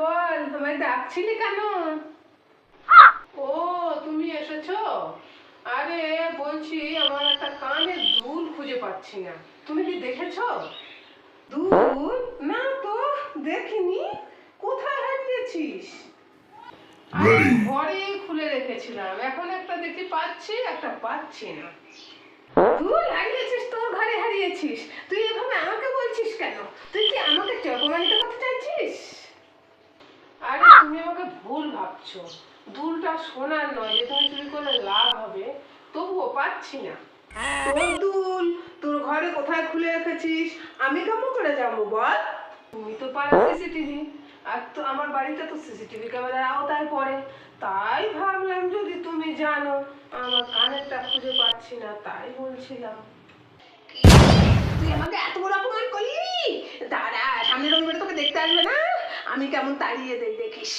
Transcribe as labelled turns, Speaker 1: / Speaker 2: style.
Speaker 1: বল আমায় ডাকছিলি কেন? ও তুমি এসেছ? আরে বলছি আমার একটা কানের দুল খুঁজে পাচ্ছি না। তুমি কি দেখেছ? দুল? না তো দেখিনি। কোথায় হারিয়েছিস? ঘরেই খুলে রেখেছিলাম। এখন একটা দেখি পাচ্ছি একটা পাচ্ছি না। তুই হারিয়েছিস তোর ঘরে হারিয়েছিস। তুই এভাবে আমাকে বলছিস কেন? তুই কি আমাকে কি অপমানিত করতে চাইছিস? তুমি আমাকে ভুল ভাবছ। দুলটা সোনার নয় যে তুমি চুরি করলে লাভ হবে তবুও পাচ্ছি না। তোর দুল তোর ঘরে কোথায় খুলে রেখেছিস? আমি কেমন করে যাব বল? তুমি তো পারো সিসিটিভি আর তো আমার বাড়িতে তো সিসিটিভি ক্যামেরার আওতায় পড়ে। তাই ভাবলাম যদি তুমি জানো আমার কানেরটা খুঁজে পাচ্ছি না তাই বলছিলাম।
Speaker 2: তুই আমাকে এত বড় অপমান করলি? দাঁড়া সামনের রবিবারে তোকে দেখতে আসবে না? আমি কেমন তাড়িয়ে দেই দেখিস।